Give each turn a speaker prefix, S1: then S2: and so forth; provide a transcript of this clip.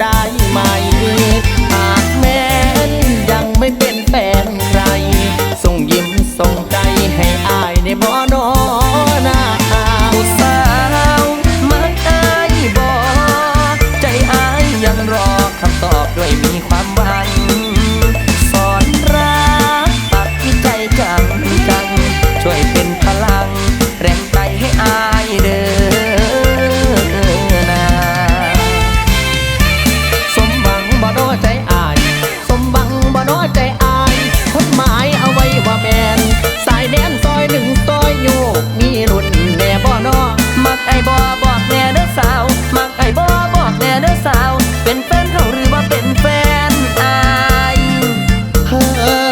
S1: ได้ไหม หากแม้นยังไม่เป็นแฟนใคร ส่งยิ้มส่งใจให้อายในบ่อนอนาผู้
S2: สาวมักอายบอกใจอายยังรอคำตอบด้วยมีความหวังสอนรักปักที่ใจจังจังช่วย เป็นแฟนเขาหรือว่าเป็นแฟนอาย
S1: เฮ้